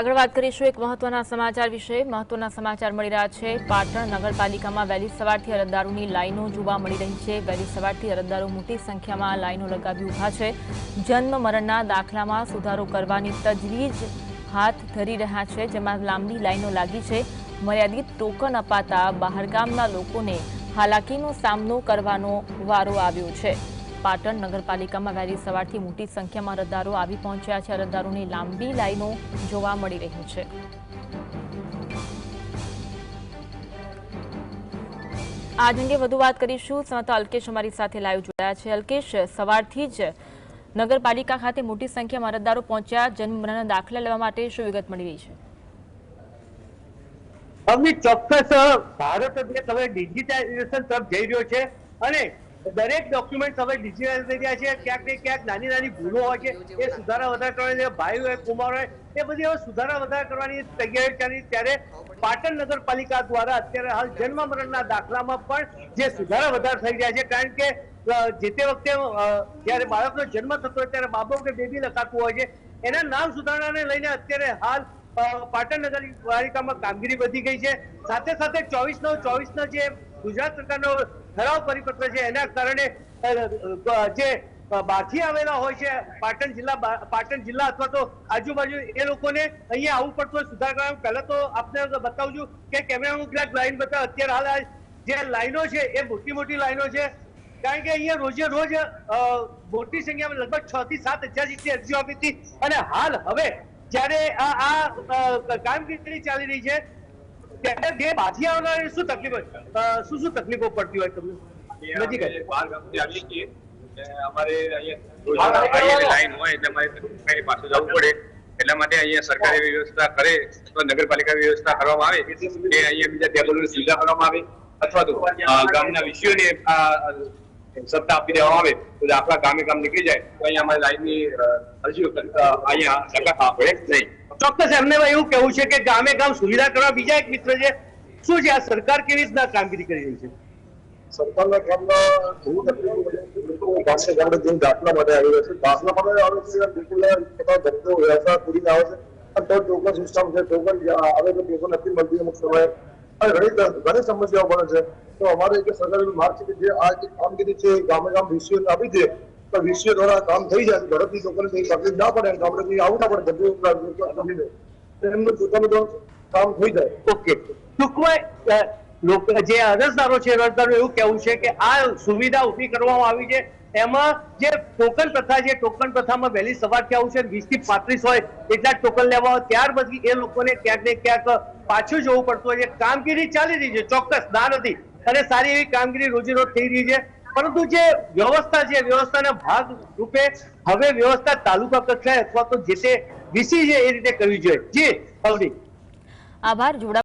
આગળ વાત કરીશું એક મહત્વના સમાચાર વિશે. મહત્વના સમાચાર મળી રહ્યા છે. પાટણ નગરપાલિકામાં વહેલી સવારથી અરજદારોની લાઈનો જોવા મળી રહી છે. વહેલી સવારથી અરજદારો મોટી સંખ્યામાં લાઈનો લગાવી ઊભા છે. જન્મ મરણના દાખલામાં સુધારો કરવાની તજવીજ હાથ ધરી રહ્યા છે, જેમાં લાંબી લાઈનો લાગી છે. મર્યાદિત ટોકન અપાતા બહારગામના લોકોને હાલાકીનો સામનો કરવાનો વારો આવ્યો છે. પાટણ નગરપાલિકામાં વહેલી સવારથી મોટી સંખ્યામાં અરજદારો આવી પહોંચ્યા છે. અરજદારોની લાંબી લાઈનો જોવા મળી રહી છે. આજ અંગે વધુ વાત કરીશું. સંવાદદાતા અલ્કેશ અમારી સાથે લાઈવ જોડાયા છે. અલ્કેશ, સવારથી જ નગરપાલિકા ખાતે મોટી સંખ્યામાં અરજદારો પહોંચ્યા. જન્મ દાખલા લેવા માટે શું વિગત મળી રહી છે? અમની ચોક્કસ, ભારત હવે ડિજિટાઇઝેશન તરફ જઈ રહ્યો છે અને દરેક ડોક્યુમેન્ટ હવે ડિજિટલ થઈ રહ્યા છે. ક્યાંક ને ક્યાંક નાની નાની ભૂલો હોય છે. એ સુધારા વધારા કરવાની ભાઈ હોય, કુમાર હોય, એ બધી હવે સુધારા વધારા કરવાની તૈયારી ચાલી ત્યારે પાટણ નગરપાલિકા દ્વારા અત્યારે હાલ જન્મ મરણના દાખલામાં પણ જે સુધારા વધારા થઈ રહ્યા છે. કારણ કે જે તે વખતે જ્યારે બાળકનો જન્મ થતો હોય ત્યારે બાબો કે બેબી લખાતું હોય છે. એના નામ સુધારણાને લઈને અત્યારે હાલ પાટણ નગરપાલિકામાં કામગીરી વધી ગઈ છે. સાથે સાથે ચોવીસ નવ ચોવીસ નો જે ગુજરાત સરકારનો ઠરાવ પરિપત્ર છે, એના કારણે જે બહારથી આવેલા હોય છે, પાટણ જિલ્લા પાટણ જિલ્લા અથવા તો આજુબાજુ એ લોકોને અહીંયા આવવું પડતું સુધાર કરવા. પહેલા તો આપને બતાવું છું કે કેમેરામાં કેટલાક લાઈન બતાવ. અત્યારે હાલ જે લાઈનો છે, એ મોટી મોટી લાઈનો છે. કારણ કે અહીંયા રોજે રોજ મોટી સંખ્યામાં લગભગ છ થી સાત હજાર જેટલી અરજીઓ આપી હતી. અને હાલ હવે જ્યારે આ કામગીરી ચાલી રહી છે ત્યારે જે બાજી આવનાર શું તકલીફ શું શું તકલીફો પડતી હોય તમને? નજીક આવીએ છીએ. અમારે અહીંયા લાઈન હોય એટલે અમારે પાસે જવું પડે. એટલા માટે અહીંયા સરકારી વ્યવસ્થા કરે અથવા નગરપાલિકા વ્યવસ્થા કરવામાં આવે કે અહીંયા બીજા ટેબલોની સુવિધા કરવામાં આવે અથવા તો ગામના વિષયોને સત્તા આપી દેવામાં આવે તો આપણા ગામે ગામ નીકળી જાય તો અહીંયા અમારે લાઈનની અરજીઓ અહીંયા ધક્કા પડે નહીં. ચોક્કસ એમને એવું કેવું છે કે ગામે ગામ સુવિધા કરવા બીજા એક મિત્ર છે. શું છે આ સરકાર કેવી રીતના કામગીરી કરી રહી છે? સરકારના કામમાં પડે છે. ગામડે દાખલા માટે આવી રહ્યા છે. દાખલા માટે આવે છે બિલકુલ બધા ધંધો વ્યવસાય પૂરીને આવે છે. અને તો ટોકન સિસ્ટમ છે. ટોકન આવે તો ટોકન નથી મળતી અમુક સમયે. ઘણી ઘણી સમસ્યાઓ પડે છે. તો અમારે એક સરકારી માર્ગ છે કે જે આ જે કામગીરી છે ગામે ગામ વિષયો આપી દે, તો વિષયો દ્વારા કામ થઈ જાય ઝડપથી લોકોને કઈ તકલીફ ના પડે ગામડે કઈ આવું ના પડે કરીને એમનું પોતાનું કામ થઈ જાય. ઓકે. ટૂંકમાં જે અરજદારો છે અરજદારો એવું કેવું છે કે આ સુવિધા ઊભી કરવામાં આવી છે એમાં જે ટોકન પ્રથા છે, ટોકન પ્રથામાં વહેલી સવારથી આવું છે વીસથી પાંત્રીસ હોય એટલા ટોકન લેવા હોય, ત્યાર પછી એ લોકોને ક્યાંક ને ક્યાંક પાછું જવું પડતું હોય છે. કામગીરી ચાલી રહી છે, ચોક્કસ, ના નથી. અને સારી એવી કામગીરી રોજેરોજ થઈ રહી છે. પરંતુ જે વ્યવસ્થા છે, વ્યવસ્થાના ભાગ રૂપે હવે વ્યવસ્થા તાલુકા કક્ષાએ અથવા તો જે તે વીસી છે એ રીતે કરવી જોઈએ. જી અવની આભાર જોડા